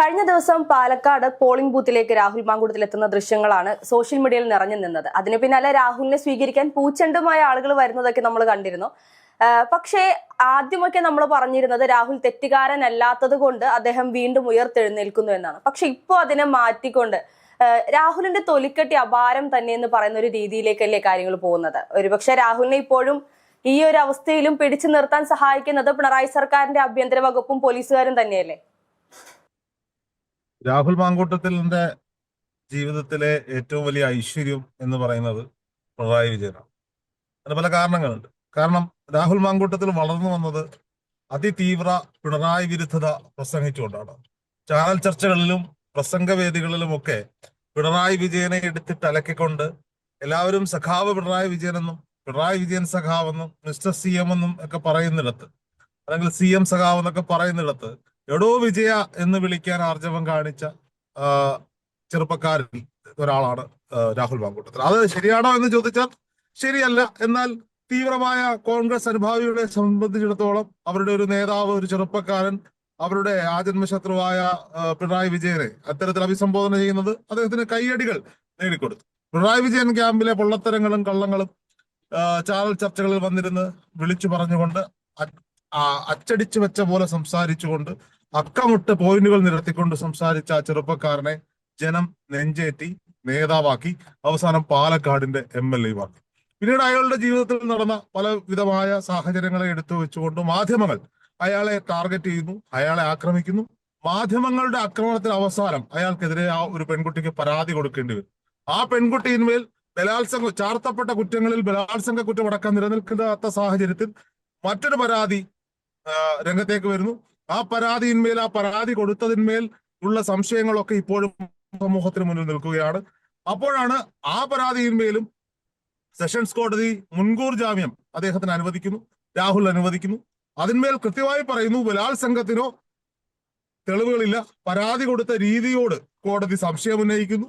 കഴിഞ്ഞ ദിവസം പാലക്കാട് പോളിംഗ് ബൂത്തിലേക്ക് രാഹുൽ മാങ്കൂട്ടത്തിൽ എത്തുന്ന ദൃശ്യങ്ങളാണ് സോഷ്യൽ മീഡിയയിൽ നിറഞ്ഞു നിന്നത്. അതിന് പിന്നാലെ രാഹുലിനെ സ്വീകരിക്കാൻ പൂച്ചെണ്ടുമായ ആളുകൾ വരുന്നതൊക്കെ നമ്മൾ കണ്ടിരുന്നു. പക്ഷേ ആദ്യമൊക്കെ നമ്മൾ പറഞ്ഞിരുന്നത് രാഹുൽ തെറ്റുകാരനല്ലാത്തത് കൊണ്ട് അദ്ദേഹം വീണ്ടും ഉയർത്തെഴുന്നേൽക്കുന്നു എന്നാണ്. പക്ഷെ ഇപ്പോൾ അതിനെ മാറ്റിക്കൊണ്ട് രാഹുലിന്റെ തൊലിക്കെട്ടി അപാരം തന്നെ എന്ന് പറയുന്ന ഒരു രീതിയിലേക്കല്ലേ കാര്യങ്ങൾ പോകുന്നത്. ഒരുപക്ഷെ രാഹുലിനെ ഇപ്പോഴും ഈ ഒരു അവസ്ഥയിലും പിടിച്ചു നിർത്താൻ സഹായിക്കുന്നത് പിണറായി സർക്കാരിന്റെ ആഭ്യന്തര വകുപ്പും പോലീസുകാരും തന്നെയല്ലേ? രാഹുൽ മാങ്കൂട്ടത്തിലിന്റെ ജീവിതത്തിലെ ഏറ്റവും വലിയ ഐശ്വര്യം എന്ന് പറയുന്നത് പിണറായി വിജയനാണ്. അതിന് പല കാരണങ്ങളുണ്ട്. കാരണം രാഹുൽ മാങ്കൂട്ടത്തിൽ വളർന്നു വന്നത് അതിതീവ്ര പിണറായി വിരുദ്ധത പ്രസംഗിച്ചുകൊണ്ടാണ്. ചാനൽ ചർച്ചകളിലും പ്രസംഗവേദികളിലുമൊക്കെ പിണറായി വിജയനെ എടുത്തിട്ട് അലക്കിക്കൊണ്ട് എല്ലാവരും സഖാവ് പിണറായി വിജയനെന്നും പിണറായി വിജയൻ സഖാവെന്നും മിസ്റ്റർ സി എം എന്നും ഒക്കെ പറയുന്നിടത്ത് അല്ലെങ്കിൽ സി എം സഖാവ് എന്നൊക്കെ പറയുന്നിടത്ത് എടോ വിജയ എന്ന് വിളിക്കാൻ ആർജവം കാണിച്ച ചെറുപ്പക്കാരിൽ ഒരാളാണ് രാഹുൽ മാങ്കൂട്ടത്തിൽ. അത് ശരിയാണോ എന്ന് ചോദിച്ചാൽ ശരിയല്ല. എന്നാൽ തീവ്രമായ കോൺഗ്രസ് അനുഭാവികളെ സംബന്ധിച്ചിടത്തോളം അവരുടെ ഒരു നേതാവ് ഒരു ചെറുപ്പക്കാരൻ അവരുടെ ആജന്മശത്രുവായ പിണറായി വിജയനെ അത്തരത്തിൽ അഭിസംബോധന ചെയ്യുന്നത് അദ്ദേഹത്തിന് കൈയടികൾ നേടിക്കൊടുത്തു. പിണറായി വിജയൻ ക്യാമ്പിലെ പൊള്ളത്തരങ്ങളും കള്ളങ്ങളും ചാനൽ ചർച്ചകളിൽ വന്നിരുന്ന് വിളിച്ചു പറഞ്ഞുകൊണ്ട് അച്ചടിച്ചു വെച്ച പോലെ സംസാരിച്ചുകൊണ്ട് അക്കമിട്ട് പോയിന്റുകൾ നിരത്തിക്കൊണ്ട് സംസാരിച്ച ആ ചെറുപ്പക്കാരനെ ജനം നെഞ്ചേറ്റി നേതാവാക്കി. അവസാനം പാലക്കാടിന്റെ എം എൽ എമാക്കി പിന്നീട് അയാളുടെ ജീവിതത്തിൽ നടന്ന പലവിധമായ സാഹചര്യങ്ങളെ എടുത്തു വെച്ചുകൊണ്ട് മാധ്യമങ്ങൾ അയാളെ ടാർഗറ്റ് ചെയ്യുന്നു അയാളെ ആക്രമിക്കുന്നു. മാധ്യമങ്ങളുടെ ആക്രമണത്തിന് അവസാനം അയാൾക്കെതിരെ ആ ഒരു പെൺകുട്ടിക്ക് പരാതി കൊടുക്കേണ്ടി വരും. ആ പെൺകുട്ടിയിന്മേൽ ബലാത്സംഗ ചാർത്തപ്പെട്ട കുറ്റങ്ങളിൽ ബലാത്സംഗ കുറ്റം അടക്കം നിലനിൽക്കാത്ത സാഹചര്യത്തിൽ മറ്റൊരു പരാതി രംഗത്തേക്ക് വരുന്നു. ആ പരാതിയിന്മേൽ ആ പരാതി കൊടുത്തതിന്മേൽ ഉള്ള സംശയങ്ങളൊക്കെ ഇപ്പോഴും സമൂഹത്തിന് മുന്നിൽ നിൽക്കുകയാണ്. അപ്പോഴാണ് ആ പരാതിയിന്മേലും സെഷൻസ് കോടതി മുൻകൂർ ജാമ്യം അദ്ദേഹത്തിന് അനുവദിക്കുന്നു രാഹുൽ അനുവദിക്കുന്നു. അതിന്മേൽ കൃത്യമായി പറയുന്നു ബലാത്സംഗത്തിനോ തെളിവുകളില്ല. പരാതി കൊടുത്ത രീതിയോട് കോടതി സംശയം ഉന്നയിക്കുന്നു.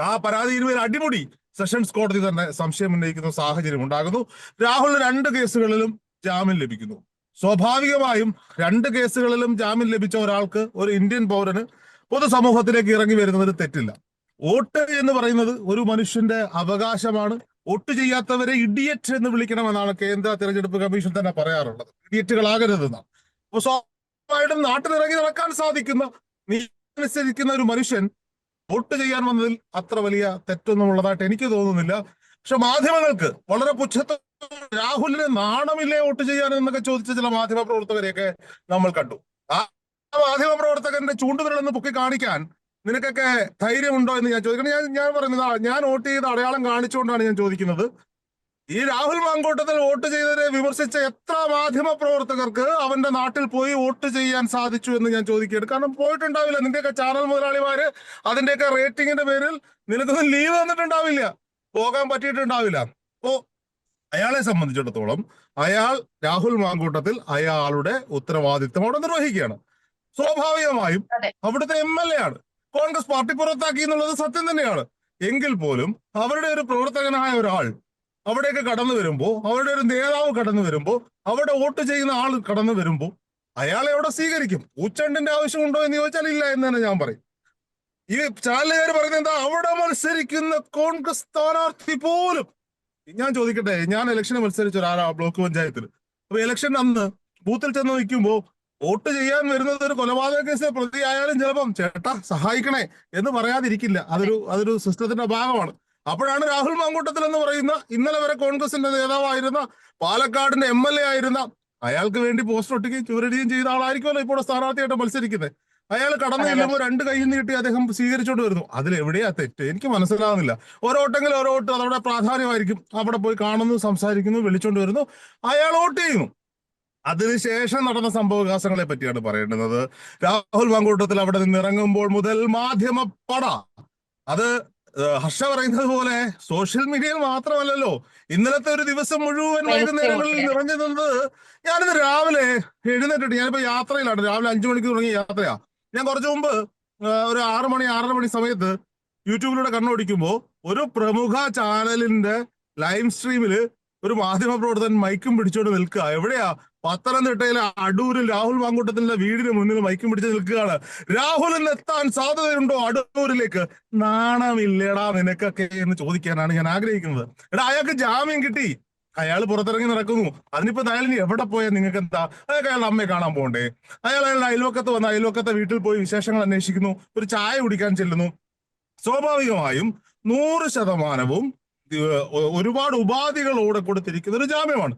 ആ പരാതിയിന്മേൽ അടിമുടി സെഷൻസ് കോടതി തന്നെ സംശയം ഉന്നയിക്കുന്ന സാഹചര്യം ഉണ്ടാകുന്നു. രാഹുൽ രണ്ട് കേസുകളിലും ജാമ്യം ലഭിക്കുന്നു. സ്വാഭാവികമായും രണ്ട് കേസുകളിലും ജാമ്യം ലഭിച്ച ഒരാൾക്ക് ഒരു ഇന്ത്യൻ പൗരന് പൊതുസമൂഹത്തിലേക്ക് ഇറങ്ങി വരുന്നതിന് തെറ്റില്ല. വോട്ട് എന്ന് പറയുന്നത് ഒരു മനുഷ്യന്റെ അവകാശമാണ്. വോട്ട് ചെയ്യാത്തവരെ ഇഡിയറ്റ് എന്ന് വിളിക്കണമെന്നാണ് കേന്ദ്ര തിരഞ്ഞെടുപ്പ് കമ്മീഷൻ തന്നെ പറയാറുള്ളത്. ഇഡിയറ്റുകളാകരുതെന്നാണ് അപ്പൊ സ്വാഭാവികമായിട്ടും നാട്ടിലിറങ്ങി നടക്കാൻ സാധിക്കുന്ന നിയമനുസരിക്കുന്ന ഒരു മനുഷ്യൻ വോട്ട് ചെയ്യാൻ വന്നതിൽ അത്ര വലിയ തെറ്റൊന്നും ഉള്ളതായിട്ട് എനിക്ക് തോന്നുന്നില്ല. പക്ഷെ മാധ്യമങ്ങൾക്ക് വളരെ പുച്ഛത്ത രാഹുലിന് നാണമില്ലേ വോട്ട് ചെയ്യാൻ എന്നൊക്കെ ചോദിച്ച ചില മാധ്യമ പ്രവർത്തകരെയൊക്കെ നമ്മൾ കണ്ടു. ആ മാധ്യമ പ്രവർത്തകന്റെ ചൂണ്ടുവിരലെന്ന് പൊക്കി കാണിക്കാൻ നിനക്കൊക്കെ ധൈര്യമുണ്ടോ എന്ന് ഞാൻ ചോദിക്കണം ഞാൻ ഞാൻ പറയുന്നത് ഞാൻ വോട്ട് ചെയ്ത അടയാളം കാണിച്ചുകൊണ്ടാണ് ഞാൻ ചോദിക്കുന്നത്. ഈ രാഹുൽ മാങ്കോട്ടത്തിൽ വോട്ട് ചെയ്തതിനെ വിമർശിച്ച എത്ര മാധ്യമ പ്രവർത്തകർക്ക് അവന്റെ നാട്ടിൽ പോയി വോട്ട് ചെയ്യാൻ സാധിച്ചു എന്ന് ഞാൻ ചോദിക്കുകയാണ്. കാരണം പോയിട്ടുണ്ടാവില്ല. നിന്റെയൊക്കെ ചാനൽ മുതലാളിമാര് അതിന്റെയൊക്കെ റേറ്റിംഗിന്റെ പേരിൽ നിനക്കൊന്നും ലീവ് തന്നിട്ടുണ്ടാവില്ല. പോകാൻ പറ്റിയിട്ടുണ്ടാവില്ല. അപ്പോ അയാളെ സംബന്ധിച്ചിടത്തോളം അയാൾ രാഹുൽ മാങ്കൂട്ടത്തിൽ അയാളുടെ ഉത്തരവാദിത്തം അവിടെ നിർവഹിക്കുകയാണ്. സ്വാഭാവികമായും. അവിടുത്തെ എം എൽ എ ആണ്. കോൺഗ്രസ് പാർട്ടി പുറത്താക്കി എന്നുള്ളത് സത്യം തന്നെയാണ്. എങ്കിൽ പോലും അവരുടെ ഒരു പ്രവർത്തകനായ ഒരാൾ അവിടെയൊക്കെ കടന്നു വരുമ്പോൾ അവരുടെ ഒരു നേതാവ് കടന്നു വരുമ്പോൾ അവിടെ വോട്ട് ചെയ്യുന്ന ആൾ കടന്നു വരുമ്പോൾ അയാളെ അവിടെ സ്വീകരിക്കും. ഉച്ചണ്ടിന്റെ ആവശ്യമുണ്ടോ എന്ന് ചോദിച്ചാൽ ഇല്ല എന്ന് തന്നെ ഞാൻ പറയും. ഈ ചാനലുകാർ പറയുന്നത് എന്താ? അവിടെ മത്സരിക്കുന്ന കോൺഗ്രസ് സ്ഥാനാർത്ഥി പോലും ഞാൻ ചോദിക്കട്ടെ ഞാൻ ഇലക്ഷന് മത്സരിച്ച ഒരാളാ ബ്ലോക്ക് പഞ്ചായത്തിൽ. അപ്പൊ ഇലക്ഷൻ അന്ന് ബൂത്തിൽ ചെന്ന് നിൽക്കുമ്പോ വോട്ട് ചെയ്യാൻ വരുന്നത് ഒരു കൊലപാതക കേസിലെ പ്രതി ആയാലും ചിലപ്പം ചേട്ടാ സഹായിക്കണേ എന്ന് പറയാതിരിക്കില്ല. അതൊരു അതൊരു സിസ്റ്റത്തിന്റെ ഭാഗമാണ്. അപ്പോഴാണ് രാഹുൽ മാങ്കൂട്ടത്തിൽ എന്ന് പറയുന്ന ഇന്നലെ വരെ കോൺഗ്രസിന്റെ നേതാവായിരുന്ന പാലക്കാടിന്റെ എം എൽ എ ആയിരുന്ന അയാൾക്ക് വേണ്ടി പോസ്റ്റർ ഒട്ടിക്കുകയും ചുവരടിയും ചെയ്ത ആളായിരിക്കുമല്ലോ ഇപ്പോൾ സ്ഥാനാർത്ഥിയായിട്ട് മത്സരിക്കുന്നത്. അയാൾ കടന്നു. ചെല്ലുമ്പോൾ രണ്ട് കൈ നീട്ടി അദ്ദേഹം സ്വീകരിച്ചോണ്ട് വരുന്നു. അതിൽ എവിടെയാ തെറ്റ്? എനിക്ക് മനസ്സിലാവുന്നില്ല. ഓരോ ഓരോട്ട് ഓരോ അതവിടെ പ്രാധാന്യമായിരിക്കും. അവിടെ പോയി കാണുന്നു സംസാരിക്കുന്നു വിളിച്ചോണ്ട് വരുന്നു. അയാൾ വോട്ട് ചെയ്യുന്നു. അതിനുശേഷം നടന്ന സംഭവവികാസങ്ങളെ പറ്റിയാണ് പറയേണ്ടുന്നത്. രാഹുൽ മാങ്കൂട്ടത്തിൽ അവിടെ നിന്ന് ഇറങ്ങുമ്പോൾ മുതൽ മാധ്യമ പട. അത് ഹർഷ പറയുന്നത് പോലെ സോഷ്യൽ മീഡിയയിൽ മാത്രമല്ലല്ലോ. ഇന്നലത്തെ ഒരു ദിവസം മുഴുവൻ വൈകുന്നേരങ്ങളിൽ. നിറഞ്ഞു നിന്നത് ഞാനിത് രാവിലെ എഴുന്നേറ്റിട്ട് ഞാനിപ്പോ യാത്രയിലാണ്. രാവിലെ അഞ്ചു മണിക്ക് തുടങ്ങിയ യാത്രയാ. ഞാൻ കുറച്ചു മുമ്പ് ഒരു ആറു മണി ആറര മണി സമയത്ത് യൂട്യൂബിലൂടെ കണ്ണോടിക്കുമ്പോൾ ഒരു പ്രമുഖ ചാനലിന്റെ ലൈവ് സ്ട്രീമിൽ ഒരു മാധ്യമ പ്രവർത്തകൻ മൈക്കും പിടിച്ചോണ്ട് നിൽക്കുക. എവിടെയാ? പത്തനംതിട്ടയിലെ അടൂരിൽ രാഹുൽ മാങ്കൂട്ടത്തിന്റെ വീടിന് മുന്നിൽ മൈക്കും പിടിച്ച് നിൽക്കുകയാണ്. രാഹുലിന് എത്താൻ സാധ്യതയുണ്ടോ അടൂരിലേക്ക്? നാണമില്ലടാ നിനക്കൊക്കെ എന്ന് ചോദിക്കാനാണ് ഞാൻ ആഗ്രഹിക്കുന്നത്. എടാ അയാൾക്ക് ജാമ്യം കിട്ടി. അയാൾ പുറത്തിറങ്ങി നടക്കുന്നു. അതിനിപ്പോ അയാൾ എവിടെ പോയാൽ നിങ്ങൾക്ക് എന്താ അയാൾക്ക് അയാളുടെ അമ്മയെ കാണാൻ പോകണ്ടേ അയാൾ അയാളുടെ അയൽവക്കത്ത് വന്ന് അയൽവക്കത്തെ വീട്ടിൽ പോയി വിശേഷങ്ങൾ അന്വേഷിക്കുന്നു. ഒരു ചായ കുടിക്കാൻ ചെല്ലുന്നു. സ്വാഭാവികമായും നൂറ് ശതമാനവും ഒരുപാട് ഉപാധികളോടെ കൊടുത്തിരിക്കുന്ന ഒരു ജാമ്യമാണ്.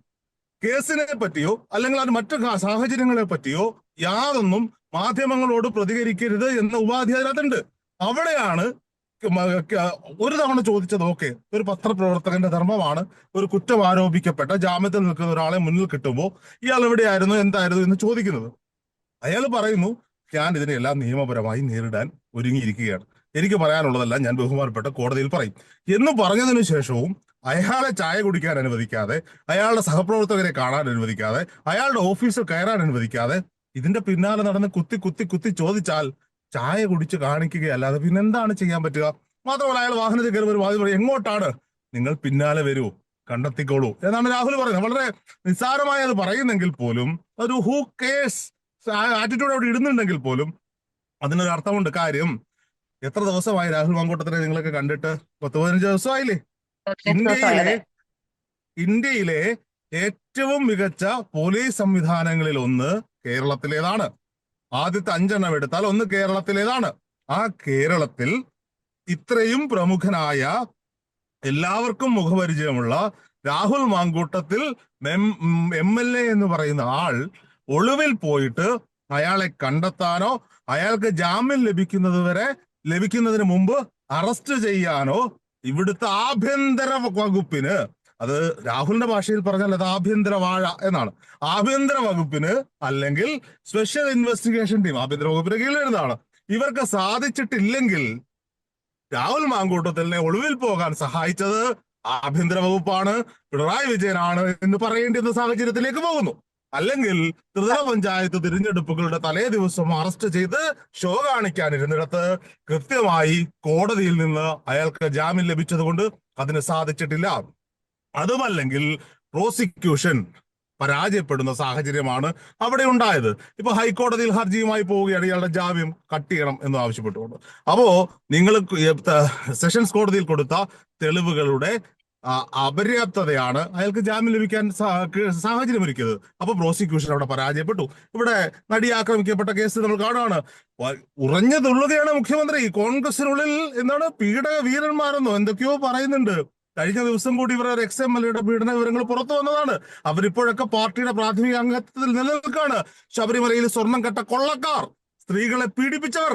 കേസിനെ പറ്റിയോ അല്ലെങ്കിൽ അത് മറ്റു സാഹചര്യങ്ങളെ പറ്റിയോ യാതൊന്നും മാധ്യമങ്ങളോട് പ്രതികരിക്കരുത് എന്ന ഉപാധി അതിനകത്തുണ്ട്. അവിടെയാണ് ഒരു തവണ ചോദിച്ചത് ഓക്കെ ഒരു പത്രപ്രവർത്തകന്റെ ധർമ്മമാണ് ഒരു കുറ്റം ആരോപിക്കപ്പെട്ട ജാമ്യത്തിൽ നിൽക്കുന്ന ഒരാളെ മുന്നിൽ കിട്ടുമ്പോൾ ഇയാൾ എവിടെയായിരുന്നു എന്തായിരുന്നു എന്ന് ചോദിക്കുന്നത്. അയാൾ പറയുന്നു ഞാൻ ഇതിനെല്ലാം നിയമപരമായി നേരിടാൻ ഒരുങ്ങിയിരിക്കുകയാണ്. എനിക്ക് പറയാനുള്ളതെല്ലാം ഞാൻ ബഹുമാനപ്പെട്ട കോടതിയിൽ പറയും. എന്ന് പറഞ്ഞതിനു ശേഷവും അയാളെ ചായ കുടിക്കാൻ അനുവദിക്കാതെ അയാളുടെ സഹപ്രവർത്തകരെ കാണാൻ അനുവദിക്കാതെ അയാളുടെ ഓഫീസിൽ കയറാൻ അനുവദിക്കാതെ ഇതിന്റെ പിന്നാലെ നടന്ന് കുത്തി കുത്തി കുത്തി ചോദിച്ചാൽ ചായ കുടിച്ച് കാണിക്കുകയല്ലാതെ പിന്നെ എന്താണ് ചെയ്യാൻ പറ്റുക? മാത്രമല്ല അയാൾ വാഹനത്തിൽ കയറി ഒരു വാതിൽ പറയും എങ്ങോട്ടാണ്? നിങ്ങൾ പിന്നാലെ വരൂ കണ്ടെത്തിക്കോളൂ എന്നാണ് രാഹുൽ പറയുന്നത്. വളരെ നിസ്സാരമായി അത് പറയുന്നെങ്കിൽ പോലും ഒരു ഹൂ കേസ് ആറ്റിറ്റ്യൂഡ് അവിടെ ഇടുന്നുണ്ടെങ്കിൽ പോലും അതിനൊരു അർത്ഥമുണ്ട്. കാര്യം എത്ര ദിവസമായി രാഹുൽ മാങ്കോട്ടത്തിനെ നിങ്ങളൊക്കെ കണ്ടിട്ട്? പത്ത് പതിനഞ്ച് ദിവസമായില്ലേ? ഇന്ത്യയിലെ ഇന്ത്യയിലെ ഏറ്റവും മികച്ച പോലീസ് സംവിധാനങ്ങളിൽ ഒന്ന് കേരളത്തിലേതാണ്. ആദ്യത്തെ അഞ്ചെണ്ണം എടുത്താൽ ഒന്ന് കേരളത്തിലേതാണ്. ആ കേരളത്തിൽ ഇത്രയും പ്രമുഖനായ എല്ലാവർക്കും മുഖപരിചയമുള്ള Rahul Mankoottathil M L A എന്ന് പറയുന്ന ആൾ ഒളിവിൽ പോയിട്ട് അയാളെ കണ്ടെത്താനോ അയാൾക്ക് ജാമ്യം ലഭിക്കുന്നത് വരെ ലഭിക്കുന്നതിന് മുമ്പ് അറസ്റ്റ് ചെയ്യാനോ ഇവിടുത്തെ ആഭ്യന്തര വകുപ്പിന് അത് രാഹുലിന്റെ ഭാഷയിൽ പറഞ്ഞാൽ അത് ആഭ്യന്തര വാഴ എന്നാണ്. ആഭ്യന്തര വകുപ്പിന് അല്ലെങ്കിൽ സ്പെഷ്യൽ ഇൻവെസ്റ്റിഗേഷൻ ടീം ആഭ്യന്തര വകുപ്പിന് കീഴിൽ വരുന്നതാണ്. ഇവർക്ക് സാധിച്ചിട്ടില്ലെങ്കിൽ രാഹുൽ മാങ്കൂട്ടത്തിലിനെ ഒളിവിൽ പോകാൻ സഹായിച്ചത് ആഭ്യന്തര വകുപ്പാണ് പിണറായി വിജയനാണ് എന്ന് പറയേണ്ടുന്ന സാഹചര്യത്തിലേക്ക് പോകുന്നു. അല്ലെങ്കിൽ ത്രിതല പഞ്ചായത്ത് തിരഞ്ഞെടുപ്പുകളുടെ തലേ ദിവസം അറസ്റ്റ് ചെയ്ത് ഷോ കാണിക്കാനിരുന്നിടത്ത് കൃത്യമായി കോടതിയിൽ നിന്ന് അയാൾക്ക് ജാമ്യം ലഭിച്ചതുകൊണ്ട് അതിന് സാധിച്ചിട്ടില്ല. അതുമല്ലെങ്കിൽ പ്രോസിക്യൂഷൻ പരാജയപ്പെടുന്ന സാഹചര്യമാണ് അവിടെ ഉണ്ടായത്. ഇപ്പൊ ഹൈക്കോടതിയിൽ ഹർജിയുമായി പോവുകയാണ്. ഇയാളുടെ ജാമ്യം കട്ട് ചെയ്യണം എന്ന് ആവശ്യപ്പെട്ടുകൊണ്ട്. അപ്പോ നിങ്ങൾ സെഷൻസ് കോടതിയിൽ കൊടുത്ത തെളിവുകളുടെ അപര്യാപ്തതയാണ് അയാൾക്ക് ജാമ്യം ലഭിക്കാൻ സാഹചര്യം ഒരുക്കിയത് അപ്പൊ പ്രോസിക്യൂഷൻ അവിടെ പരാജയപ്പെട്ടു. ഇവിടെ നടി ആക്രമിക്കപ്പെട്ട കേസ് നമ്മൾ കാണുകയാണ് ഉറഞ്ഞതുള്ളുകയാണ് മുഖ്യമന്ത്രി. കോൺഗ്രസിനുള്ളിൽ എന്താണ് പീഡക വീരന്മാരെന്നോ എന്തൊക്കെയോ പറയുന്നുണ്ട്. കഴിഞ്ഞ ദിവസം കൂടി ഒരു എക്സ് എം എൽഎയുടെ പീഡന വിവരങ്ങൾ പുറത്തു വന്നതാണ്. അവരിപ്പോഴൊക്കെ പാർട്ടിയുടെ പ്രാഥമിക അംഗത്വത്തിൽ നിലനിൽക്കാണ്. ശബരിമലയിൽ സ്വർണം കെട്ട കൊള്ളക്കാർ സ്ത്രീകളെ പീഡിപ്പിച്ചവർ.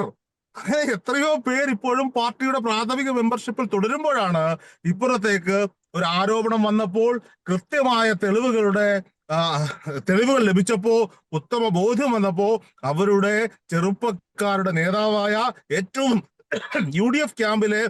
അങ്ങനെ എത്രയോ പേർ ഇപ്പോഴും പാർട്ടിയുടെ പ്രാഥമിക മെമ്പർഷിപ്പിൽ തുടരുമ്പോഴാണ് ഇപ്പുറത്തേക്ക് ഒരു ആരോപണം വന്നപ്പോൾ കൃത്യമായ തെളിവുകളുടെ തെളിവുകൾ ലഭിച്ചപ്പോ ഉത്തമ ബോധ്യം വന്നപ്പോ അവരുടെ ചെറുപ്പക്കാരുടെ നേതാവായ ഏറ്റവും യു ഡി എഫ് ക്യാമ്പിലെ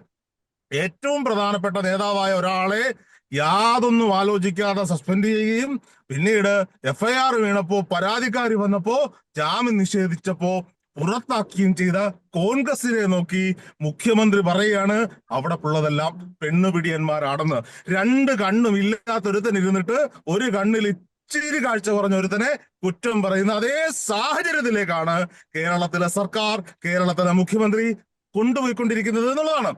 ഏറ്റവും പ്രധാനപ്പെട്ട നേതാവായ ഒരാളെ യാതൊന്നും ആലോചിക്കാതെ സസ്പെൻഡ് ചെയ്യുകയും പിന്നീട് എഫ്ഐആർ വീണപ്പോ പരാതിക്കാരി വന്നപ്പോ ജാമ്യം നിഷേധിച്ചപ്പോ പുറത്താക്കുകയും ചെയ്ത കോൺഗ്രസിനെ നോക്കി മുഖ്യമന്ത്രി പറയുകയാണ് അവിടെ ഉള്ളതെല്ലാം പെണ്ണുപിടിയന്മാരാണെന്ന് രണ്ട് കണ്ണും ഇല്ലാത്തൊരുത്തൻ ഇരുന്നിട്ട് ഒരു കണ്ണിൽ ഇച്ചിരി കാഴ്ച കുറഞ്ഞ ഒരുത്തനെ കുറ്റം പറയുന്ന അതേ സാഹചര്യത്തിലേക്കാണ് കേരളത്തിലെ സർക്കാർ കേരളത്തിലെ മുഖ്യമന്ത്രി കൊണ്ടുപോയിക്കൊണ്ടിരിക്കുന്നത് എന്നുള്ളതാണ്.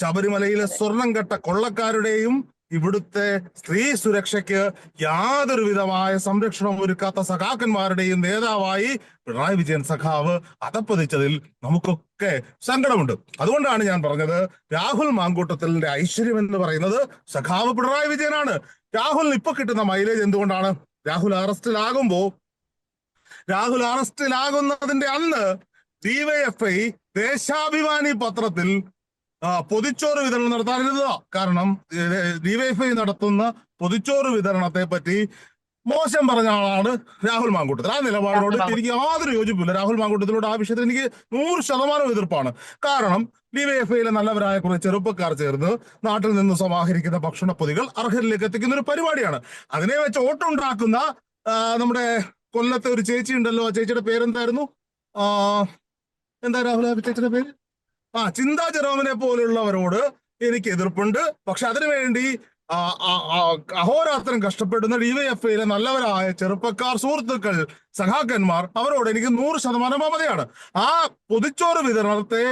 ശബരിമലയിലെ സ്വർണം കെട്ട കൊള്ളക്കാരുടെയും ഇവിടുത്തെ സ്ത്രീ സുരക്ഷയ്ക്ക് യാതൊരു വിധമായ സംരക്ഷണവും ഒരുക്കാത്ത സഖാക്കന്മാരുടെയും നേതാവായി പിണറായി വിജയൻ സഖാവ് അതപ്പതിച്ചതിൽ നമുക്കൊക്കെ സങ്കടമുണ്ട്. അതുകൊണ്ടാണ് ഞാൻ പറഞ്ഞത് രാഹുൽ മാങ്കൂട്ടത്തിലിന്റെ ഐശ്വര്യം എന്ന് പറയുന്നത് സഖാവ് പിണറായി വിജയനാണ്. രാഹുലിന് ഇപ്പൊ കിട്ടുന്ന മൈലേജ് എന്തുകൊണ്ടാണ്? രാഹുൽ അറസ്റ്റിലാകുമ്പോ രാഹുൽ അറസ്റ്റിലാകുന്നതിന്റെ അന്ന് ഡിവൈഎഫ്ഐ ദേശാഭിമാനി പത്രത്തിൽ പൊതിച്ചോറ് വിതരണം നടത്താനിരുന്നതാ കാരണം ഡിവൈഫൈ നടത്തുന്ന പൊതിച്ചോറ് വിതരണത്തെ പറ്റി മോശം പറഞ്ഞ ആളാണ് രാഹുൽ മാങ്കൂട്ടത്തിൽ. ആ നിലപാടിനോട് എനിക്ക് യാതൊരു യോജിപ്പില്ല. രാഹുൽ മാങ്കൂട്ടത്തിനോട് ആ വിഷയത്തിൽ എനിക്ക് നൂറ് ശതമാനം എതിർപ്പാണ്. കാരണം ഡിവൈഎഫ്ഐയിലെ നല്ലവരായ കുറെ ചെറുപ്പക്കാർ ചേർന്ന് നാട്ടിൽ നിന്ന് സമാഹരിക്കുന്ന ഭക്ഷണ പൊതികൾ അർഹരിലേക്ക് എത്തിക്കുന്ന ഒരു പരിപാടിയാണ്. അതിനെ വെച്ച് ഓട്ടുണ്ടാക്കുന്ന നമ്മുടെ കൊല്ലത്തെ ഒരു ചേച്ചി ഉണ്ടല്ലോ. ആ ചേച്ചിയുടെ പേരെന്തായിരുന്നു? ആ എന്താ രാഹുൽ ആ ചേച്ചിയുടെ പേര്? ആ ചിന്താ ജെറോമിനെ പോലുള്ളവരോട് എനിക്ക് എതിർപ്പുണ്ട്. പക്ഷെ അതിനുവേണ്ടി അഹോരാത്രം കഷ്ടപ്പെടുന്ന ഡിവൈഎഫ്ഐയിലെ നല്ലവരായ ചെറുപ്പക്കാർ സുഹൃത്തുക്കൾ സഖാക്കന്മാർ അവരോട് എനിക്ക് നൂറ് ശതമാനം മമതയാണ് ആ പൊതിച്ചോറ് വിതരണത്തെ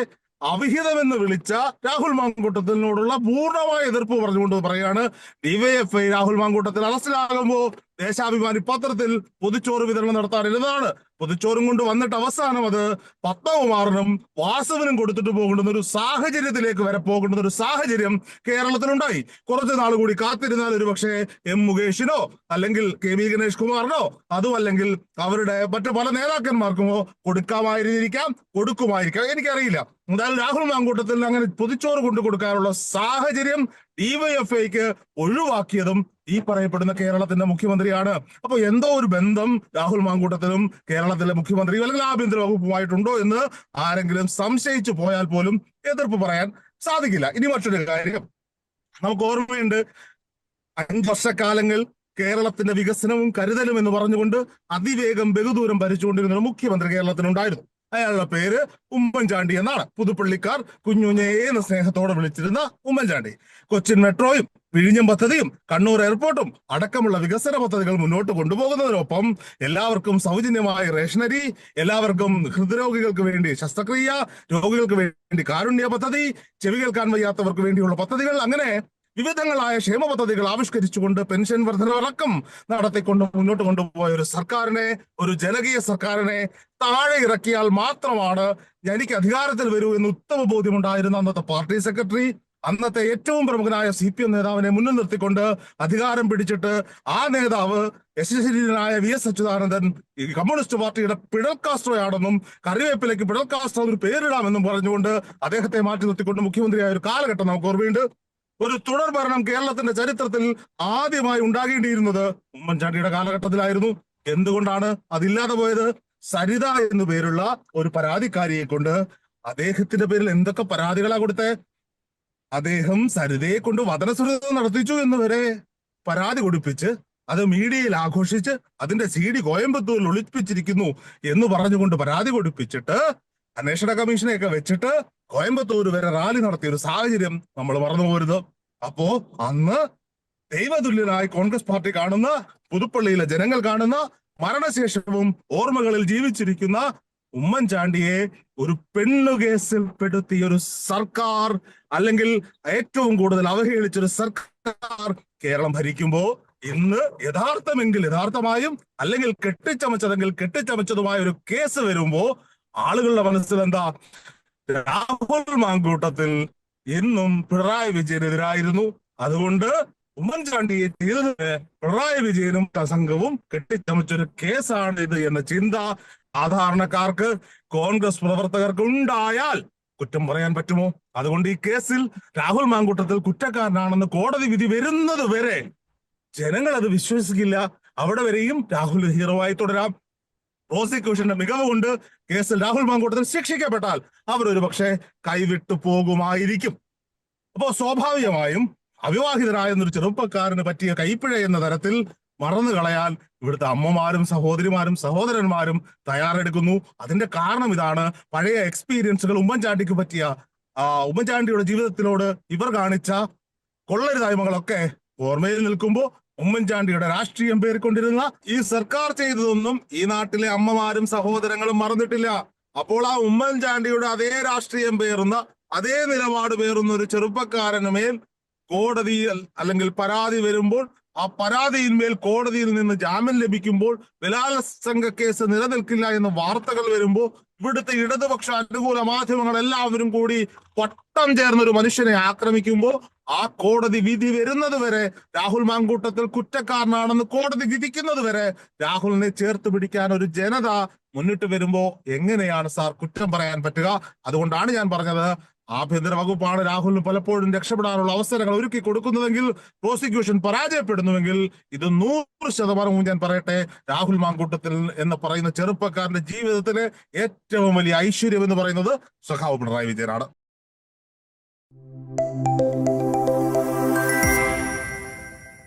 അവിഹിതമെന്ന് വിളിച്ച രാഹുൽ മാങ്കൂട്ടത്തിനോടുള്ള പൂർണമായ എതിർപ്പ് പറഞ്ഞുകൊണ്ട് പറയാണ് ഡിവൈഎഫ്ഐ രാഹുൽ മാങ്കൂട്ടത്തിൽ അറസ്റ്റിലാകുമ്പോ ദേശാഭിമാനി പത്രത്തിൽ പൊതിച്ചോറ് വിതരണം നടത്താറുള്ളതാണ് പൊതിച്ചോറും കൊണ്ട് വന്നിട്ട് അവസാനം അത് പത്മകുമാറിനും വാസവനും കൊടുത്തിട്ട് പോകേണ്ടുന്ന ഒരു സാഹചര്യത്തിലേക്ക് വരെ പോകേണ്ടുന്ന ഒരു സാഹചര്യം കേരളത്തിലുണ്ടായി. കുറച്ച് നാൾ കൂടി കാത്തിരുന്നാൽ ഒരു പക്ഷേ എം മുകേഷിനോ അല്ലെങ്കിൽ കെ വി ഗണേഷ് കുമാറിനോ അതും അല്ലെങ്കിൽ അവരുടെ മറ്റു പല നേതാക്കന്മാർക്കുമോ കൊടുക്കാമായിരുന്നിരിക്കാം. കൊടുക്കുമായിരിക്കാം. എനിക്കറിയില്ല. എന്തായാലും രാഹുൽ മാങ്കൂട്ടത്തിൽ അങ്ങനെ പൊതിച്ചോറ് കൊണ്ടു കൊടുക്കാനുള്ള സാഹചര്യം ഡിവൈഎഫ്ഐക്ക് ഒഴിവാക്കിയതും ഈ പറയപ്പെടുന്ന കേരളത്തിന്റെ മുഖ്യമന്ത്രിയാണ്. അപ്പൊ എന്തോ ഒരു ബന്ധം രാഹുൽ മാങ്കൂട്ടത്തിലും കേരളത്തിലെ മുഖ്യമന്ത്രിയും അല്ലെങ്കിൽ ആഭ്യന്തര വകുപ്പുമായിട്ടുണ്ടോ എന്ന് ആരെങ്കിലും സംശയിച്ചു പോയാൽ പോലും എതിർപ്പ് പറയാൻ സാധിക്കില്ല. ഇനി മറ്റൊരു കാര്യം. നമുക്ക് ഓർമ്മയുണ്ട് അഞ്ച് വർഷക്കാലങ്ങൾ കേരളത്തിന്റെ വികസനവും കരുതലും എന്ന് പറഞ്ഞുകൊണ്ട് അതിവേഗം ബഹുദൂരം ഭരിച്ചുകൊണ്ടിരുന്ന മുഖ്യമന്ത്രി കേരളത്തിനുണ്ടായിരുന്നു. അയാളുടെ പേര് ഉമ്മൻചാണ്ടി എന്നാണ്. പുതുപ്പള്ളിക്കാർ കുഞ്ഞുഞ്ഞെ എന്ന സ്നേഹത്തോടെ വിളിച്ചിരുന്ന ഉമ്മൻചാണ്ടി. കൊച്ചിൻ മെട്രോയും വിഴിഞ്ഞം പദ്ധതിയും കണ്ണൂർ എയർപോർട്ടും അടക്കമുള്ള വികസന പദ്ധതികൾ മുന്നോട്ട് കൊണ്ടുപോകുന്നതിനൊപ്പം എല്ലാവർക്കും സൗജന്യമായ റേഷനരി എല്ലാവർക്കും ഹൃദ്രോഗികൾക്ക് വേണ്ടി ശസ്ത്രക്രിയ രോഗികൾക്ക് വേണ്ടി കാരുണ്യ പദ്ധതി ചെവി കേൾക്കാൻ വയ്യാത്തവർക്ക് വേണ്ടിയുള്ള പദ്ധതികൾ അങ്ങനെ വിവിധങ്ങളായ ക്ഷേമ പദ്ധതികൾ ആവിഷ്കരിച്ചുകൊണ്ട് പെൻഷൻ വർധനവടക്കം നടത്തിക്കൊണ്ട് മുന്നോട്ട് കൊണ്ടുപോയ ഒരു സർക്കാരിനെ ഒരു ജനകീയ സർക്കാരിനെ താഴെ ഇറക്കിയാൽ മാത്രമാണ് എനിക്ക് അധികാരത്തിൽ വരൂ എന്ന് ഉത്തമ ബോധ്യമുണ്ടായിരുന്ന അന്നത്തെ പാർട്ടി സെക്രട്ടറി അന്നത്തെ ഏറ്റവും പ്രമുഖനായ സി പി എം നേതാവിനെ മുന്നിൽ നിർത്തിക്കൊണ്ട് അധികാരം പിടിച്ചിട്ട് ആ നേതാവ് യശസ്വരീനായ വി എസ് അച്യുതാനന്ദൻ ഈ കമ്മ്യൂണിസ്റ്റ് പാർട്ടിയുടെ പിഴൽ കാസ്ട്രോയാണെന്നും കറിവേപ്പിലേക്ക് പിഴൽ കാസ്ട്രോ ഒരു പേരിടാമെന്നും പറഞ്ഞുകൊണ്ട് അദ്ദേഹത്തെ മാറ്റി നിർത്തിക്കൊണ്ട് മുഖ്യമന്ത്രിയായ ഒരു കാലഘട്ടം നമുക്ക് ഓർമ്മയുണ്ട്. ഒരു തുടർ ഭരണം കേരളത്തിന്റെ ചരിത്രത്തിൽ ആദ്യമായി ഉണ്ടാകേണ്ടിയിരുന്നത് ഉമ്മൻചാണ്ടിയുടെ കാലഘട്ടത്തിലായിരുന്നു. എന്തുകൊണ്ടാണ് അതില്ലാതെ പോയത്? സരിത എന്നു പേരുള്ള ഒരു പരാതിക്കാരിയെ കൊണ്ട് അദ്ദേഹത്തിന്റെ പേരിൽ എന്തൊക്കെ പരാതികളാ കൊടുത്തേ? അദ്ദേഹം സരിതയെ കൊണ്ട് വതനസുരതം നടത്തിച്ചു എന്ന് വരെ പരാതി കൊടുപ്പിച്ച് അത് മീഡിയയിൽ ആഘോഷിച്ച് അതിന്റെ സി ഡി കോയമ്പത്തൂരിൽ ഒളിപ്പിച്ചിരിക്കുന്നു എന്ന് പറഞ്ഞുകൊണ്ട് പരാതി കൊടുപ്പിച്ചിട്ട് അന്വേഷണ കമ്മീഷനെയൊക്കെ വെച്ചിട്ട് കോയമ്പത്തൂർ വരെ റാലി നടത്തിയ ഒരു സാഹചര്യം നമ്മൾ മറന്നു പോരുത്. അപ്പോ അന്ന് ദൈവതുല്യനായി കോൺഗ്രസ് പാർട്ടി കാണുന്ന പുതുപ്പള്ളിയിലെ ജനങ്ങൾ കാണുന്ന മരണശേഷവും ഓർമ്മകളിൽ ജീവിച്ചിരിക്കുന്ന ഉമ്മൻചാണ്ടിയെ ഒരു പെണ്ണു കേസിൽ പെടുത്തിയ ഒരു സർക്കാർ അല്ലെങ്കിൽ ഏറ്റവും കൂടുതൽ അവഹേളിച്ച ഒരു സർക്കാർ കേരളം ഭരിക്കുമ്പോ ഇന്ന് യഥാർത്ഥമെങ്കിൽ യഥാർത്ഥമായും അല്ലെങ്കിൽ കെട്ടിച്ചമച്ചതെങ്കിൽ കെട്ടിച്ചമച്ചതുമായ ഒരു കേസ് വരുമ്പോ ആളുകളുടെ മനസ്സിൽ എന്താ രാഹുൽ മാങ്കൂട്ടത്തിൽ ഇന്നും പിണറായി വിജയനെതിരായിരുന്നു. അതുകൊണ്ട് ഉമ്മൻചാണ്ടിയെ ചെയ്തത് പിണറായി വിജയനും സംഘവും കെട്ടിച്ചമച്ചൊരു കേസാണ് ഇത് എന്ന ചിന്ത സാധാരണക്കാർക്ക് കോൺഗ്രസ് പ്രവർത്തകർക്ക് ഉണ്ടായാൽ കുറ്റം പറയാൻ പറ്റുമോ? അതുകൊണ്ട് ഈ കേസിൽ രാഹുൽ മാങ്കൂട്ടത്തിൽ കുറ്റക്കാരനാണെന്ന് കോടതി വിധി വരുന്നത് വരെ ജനങ്ങൾ അത് വിശ്വസിക്കില്ല. അവിടെ വരെയും രാഹുൽ ഹീറോ ആയി തുടരാം. പ്രോസിക്യൂഷന്റെ മികവ് കൊണ്ട് കേസിൽ രാഹുൽ മാങ്കൂട്ടത്തിൽ ശിക്ഷിക്കപ്പെട്ടാൽ അവർ ഒരു പക്ഷേ കൈവിട്ടു പോകുമായിരിക്കും. അപ്പോ സ്വാഭാവികമായും അവിവാഹിതരായ ഒരു ചെറുപ്പക്കാരന് പറ്റിയ കൈപ്പിഴ എന്ന തരത്തിൽ മറന്നു കളയാൻ ഇവിടുത്തെ അമ്മമാരും സഹോദരിമാരും സഹോദരന്മാരും തയ്യാറെടുക്കുന്നു. അതിന്റെ കാരണം ഇതാണ്. പഴയ എക്സ്പീരിയൻസുകൾ ഉമ്മൻചാണ്ടിക്ക് പറ്റിയ ഉമ്മൻചാണ്ടിയുടെ ജീവിതത്തിലോട് ഇവർ കാണിച്ച കൊള്ളരുതായ്മകളൊക്കെ ഓർമ്മയിൽ നിൽക്കുമ്പോൾ ഉമ്മൻചാണ്ടിയുടെ രാഷ്ട്രീയം പേർക്കൊണ്ടിരുന്ന ഈ സർക്കാർ ചെയ്തതൊന്നും ഈ നാട്ടിലെ അമ്മമാരും സഹോദരങ്ങളും മറന്നിട്ടില്ല. അപ്പോൾ ആ ഉമ്മൻചാണ്ടിയുടെ അതേ രാഷ്ട്രീയം പേറുന്ന അതേ നിലപാട് പേറുന്ന ഒരു ചെറുപ്പക്കാരന് മേൽ കോടതിയിൽ അല്ലെങ്കിൽ പരാതി വരുമ്പോൾ ആ പരാതിയിന്മേൽ കോടതിയിൽ നിന്ന് ജാമ്യം ലഭിക്കുമ്പോൾ ബലാത്സംഗ കേസ് നിലനിൽക്കില്ല എന്ന വാർത്തകൾ വരുമ്പോൾ ഇവിടുത്തെ ഇടതുപക്ഷ അനുകൂല മാധ്യമങ്ങൾ എല്ലാവരും കൂടി പട്ടം ചേർന്ന ഒരു മനുഷ്യനെ ആക്രമിക്കുമ്പോൾ ആ കോടതി വിധി വരുന്നത് വരെ രാഹുൽ മാങ്കൂട്ടത്തിൽ കുറ്റക്കാരനാണെന്ന് കോടതി വിധിക്കുന്നത് വരെ രാഹുലിനെ ചേർത്ത് പിടിക്കാൻ ഒരു ജനത മുന്നിട്ട് വരുമ്പോ എങ്ങനെയാണ് സാർ കുറ്റം പറയാൻ പറ്റുക? അതുകൊണ്ടാണ് ഞാൻ പറഞ്ഞത് ആഭ്യന്തര വകുപ്പാണ് രാഹുലിന് പലപ്പോഴും രക്ഷപ്പെടാനുള്ള അവസരങ്ങൾ ഒരുക്കി കൊടുക്കുന്നതെങ്കിൽ പ്രോസിക്യൂഷൻ പരാജയപ്പെടുന്നുവെങ്കിൽ ഇത് നൂറ് ശതമാനവും ഞാൻ പറയട്ടെ രാഹുൽ മാങ്കൂട്ടത്തിൽ എന്ന് പറയുന്ന ചെറുപ്പക്കാരന്റെ ജീവിതത്തിലെ ഏറ്റവും വലിയ ഐശ്വര്യം എന്ന് പറയുന്നത് സഖാവ് പിണറായി വിജയനാണ്.